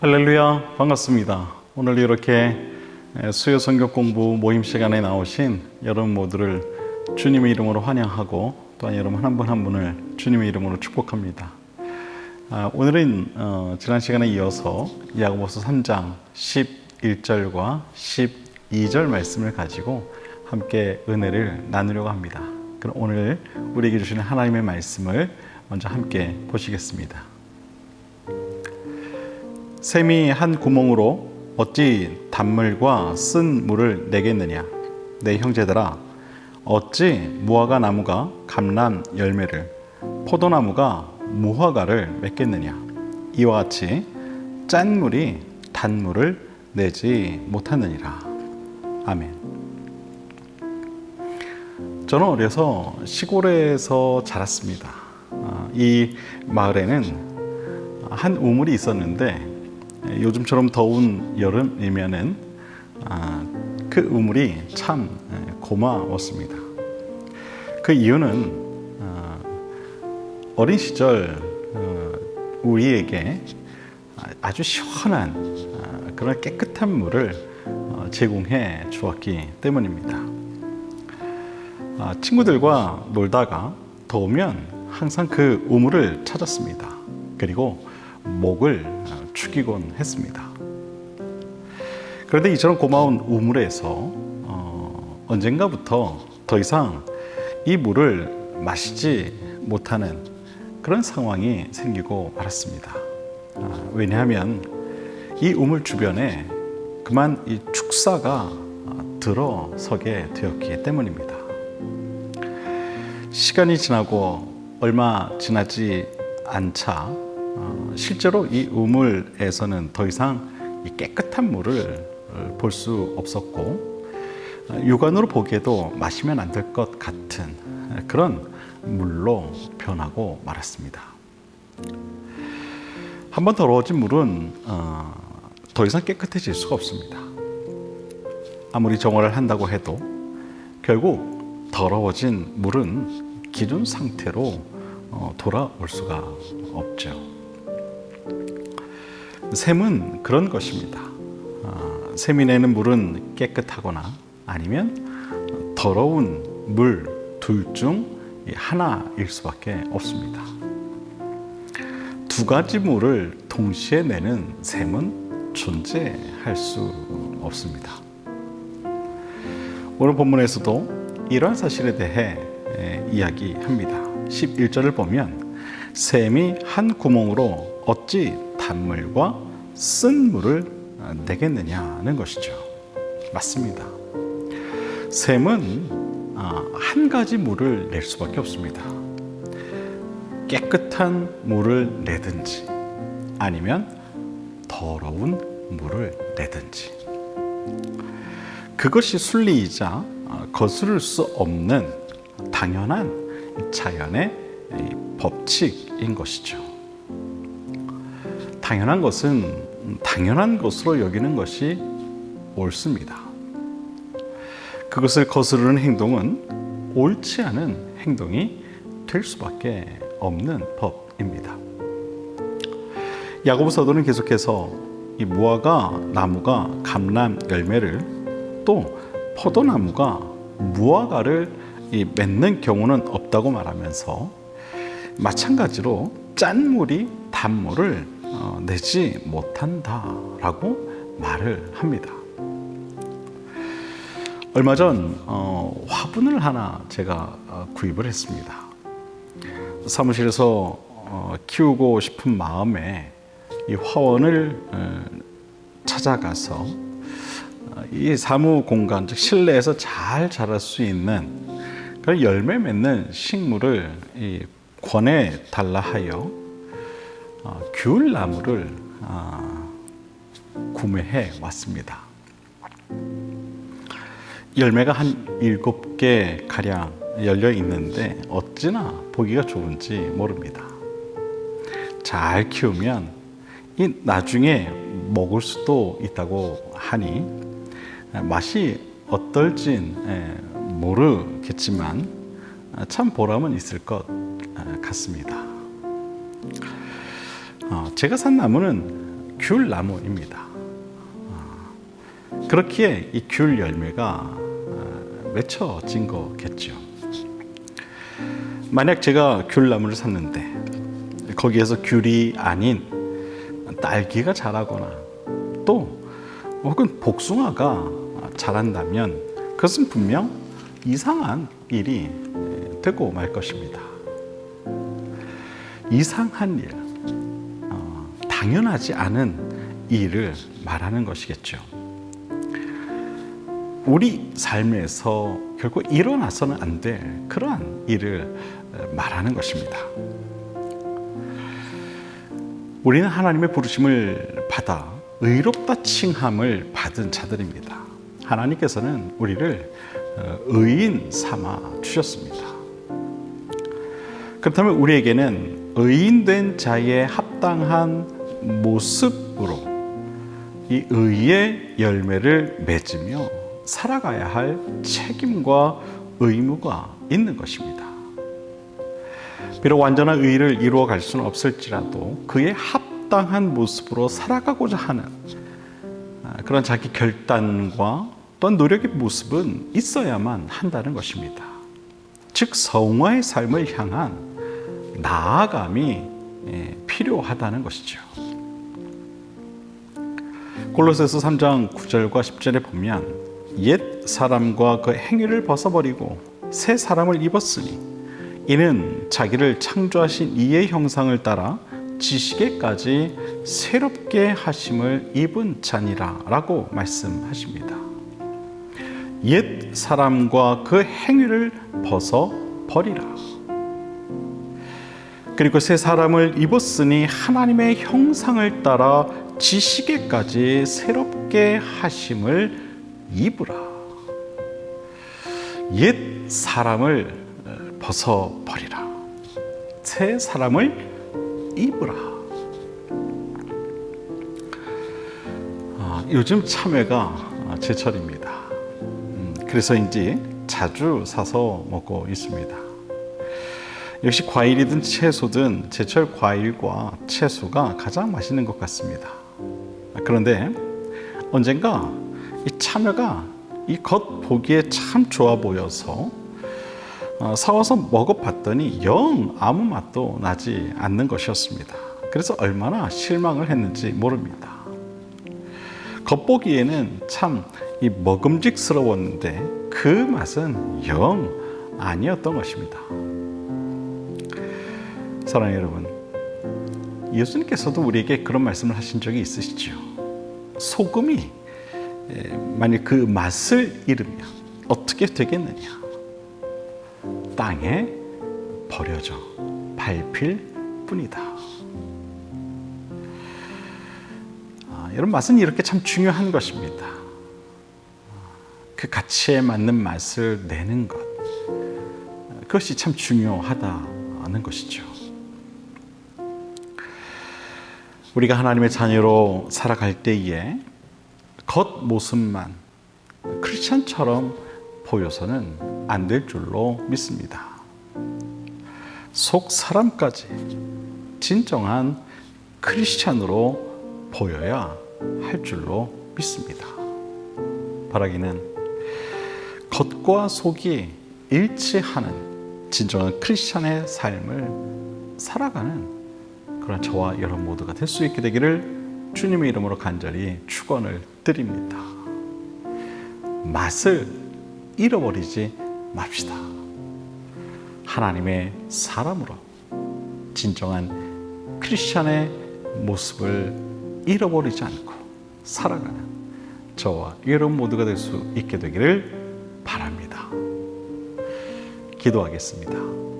할렐루야 반갑습니다. 오늘 이렇게 수요 성경 공부 모임 시간에 나오신 여러분 모두를 주님의 이름으로 환영하고 또한 여러분 한 분한 분을 주님의 이름으로 축복합니다. 아, 오늘은 어, 지난 시간에 이어서 야고보서 3장 11절과 12절 말씀을 가지고 함께 은혜를 나누려고 합니다. 그럼 오늘 우리에게 주시는 하나님의 말씀을 먼저 함께 보시겠습니다. 샘이 한 구멍으로 어찌 단물과 쓴 물을 내겠느냐? 내 형제들아 어찌 무화과 나무가 감람 열매를 포도나무가 무화과를 맺겠느냐? 이와 같이 짠 물이 단물을 내지 못하느니라. 아멘. 저는 어려서 시골에서 자랐습니다. 아, 이 마을에는 한 우물이 있었는데 요즘처럼 더운 여름이면은 아, 그 우물이 참 고마웠습니다. 그 이유는 아, 어린 시절 어, 우리에게 아주 시원한 아, 그런 깨끗한 물을 어, 제공해 주었기 때문입니다. 아, 친구들과 놀다가 더우면 항상 그 우물을 찾았습니다. 그리고 목을 어, 축이곤 했습니다. 그런데 이처럼 고마운 우물에서 어, 언젠가부터 더 이상 이 물을 마시지 못하는 그런 상황이 생기고 말았습니다. 아, 왜냐하면 이 우물 주변에 그만 이 축사가 들어서게 되었기 때문입니다. 시간이 지나고 얼마 지나지 않자 어, 실제로 이 우물에서는 더 이상 이 깨끗한 물을 볼 수 없었고 어, 육안으로 보기에도 마시면 안 될 것 같은 그런 물로 변하고 말았습니다. 한 번 더러워진 물은 어, 더 이상 깨끗해질 수가 없습니다. 아무리 정화를 한다고 해도 결국 더러워진 물은 기존 상태로 돌아올 수가 없죠. 샘은 그런 것입니다. 어, 샘이 내는 물은 깨끗하거나 아니면 더러운 물 둘 중 하나일 수밖에 없습니다. 두 가지 물을 동시에 내는 샘은 존재할 수 없습니다. 오늘 본문에서도 이러한 사실에 대해 이야기합니다. 11절을 보면 샘이 한 구멍으로 어찌 단물과 쓴 물을 내겠느냐는 것이죠. 맞습니다. 샘은 한 가지 물을 낼 수밖에 없습니다. 깨끗한 물을 내든지 아니면 더러운 물을 내든지 그것이 순리이자 거스를 수 없는 당연한 자연의 법칙인 것이죠. 당연한 것은 당연한 것으로 여기는 것이 옳습니다. 그것을 거스르는 행동은 옳지 않은 행동이 될 수밖에 없는 법입니다. 야고보 사도는 계속해서 이 무화과 나무가 감람 열매를 또 포도나무가 무화과를 맺는 경우는 없다고 말하면서 마찬가지로 짠물이 단물을 어, 내지 못한다라고 말을 합니다. 얼마 전 어, 화분을 하나 제가 어, 구입을 했습니다. 사무실에서 어, 키우고 싶은 마음에 이 화원을 어, 찾아가서 어, 이 사무 공간 즉 실내에서 잘 자랄 수 있는 그런 열매 맺는 식물을 이 권해 달라 하여 어, 귤나무를 어, 구매해 왔습니다. 열매가 한 일곱 개 가량 열려 있는데 어찌나 보기가 좋은지 모릅니다. 잘 키우면 이 나중에 먹을 수도 있다고 하니 맛이 어떨진 모르겠지만 참 보람은 있을 것 같습니다. 어, 제가 산 나무는 귤 나무입니다. 아, 그렇기에 이 귤 열매가 아, 맺혀진 거겠죠. 만약 제가 귤 나무를 샀는데 거기에서 귤이 아닌 딸기가 자라거나 또 혹은 복숭아가 자란다면 그것은 분명 이상한 일이 되고 말 것입니다. 이상한 일, 어, 당연하지 않은 일을 말하는 것이겠죠. 우리 삶에서 결국 일어나서는 안 될 그러한 일을 말하는 것입니다. 우리는 하나님의 부르심을 받아 의롭다 칭함을 받은 자들입니다. 하나님께서는 우리를 어, 의인 삼아 주셨습니다. 그렇다면 우리에게는 의인된 자의 합당한 모습으로 이 의의 열매를 맺으며 살아가야 할 책임과 의무가 있는 것입니다. 비록 완전한 의를 이루어 갈 수는 없을지라도 그의 합당한 모습으로 살아가고자 하는 아, 그런 자기 결단과 또한 노력의 모습은 있어야만 한다는 것입니다. 즉 성화의 삶을 향한 나아감이 예, 필요하다는 것이죠. 골로새서 3장 9절과 10절에 보면 옛 사람과 그 행위를 벗어버리고 새 사람을 입었으니 이는 자기를 창조하신 이의 형상을 따라 지식에까지 새롭게 하심을 입은 자니라라고 말씀하십니다. 옛 사람과 그 행위를 벗어 버리라. 그리고 새 사람을 입었으니 하나님의 형상을 따라 지식에까지 새롭게 하심을 입으라. 옛 사람을 벗어 버리라. 새 사람을 입으라. 아, 요즘 참외가 제철입니다. 음, 그래서인지 자주 사서 먹고 있습니다. 역시 과일이든 채소든 제철 과일과 채소가 가장 맛있는 것 같습니다. 그런데 언젠가 이 참외가 이 겉 보기에 참 좋아 보여서 어, 사와서 먹어봤더니 영 아무 맛도 나지 않는 것이었습니다. 그래서 얼마나 실망을 했는지 모릅니다. 겉보기에는 참 이 먹음직스러웠는데 그 맛은 영 아니었던 것입니다. 사랑하는 여러분, 예수님께서도 우리에게 그런 말씀을 하신 적이 있으시죠. 소금이 만약 그 맛을 잃으면 어떻게 되겠느냐? 땅에 버려져 밟힐 뿐이다. 아, 여러분 맛은 이렇게 참 중요한 것입니다. 그 가치에 맞는 맛을 내는 것 그것이 참 중요하다는 것이죠. 우리가 하나님의 자녀로 살아갈 때에 겉 모습만 크리스천처럼 보여서는 안 될 줄로 믿습니다. 속 사람까지 진정한 크리스찬으로 보여야 할 줄로 믿습니다. 바라기는 겉과 속이 일치하는 진정한 크리스찬의 삶을 살아가는 그런 저와 여러분 모두가 될 수 있게 되기를 주님의 이름으로 간절히 축원을 드립니다. 맛을 잃어버리지 맙시다. 하나님의 사람으로 진정한 크리스찬의 모습을 잃어버리지 않고 살아가는 저와 여러분 모두가 될 수 있게 되기를 바랍니다. 기도하겠습니다.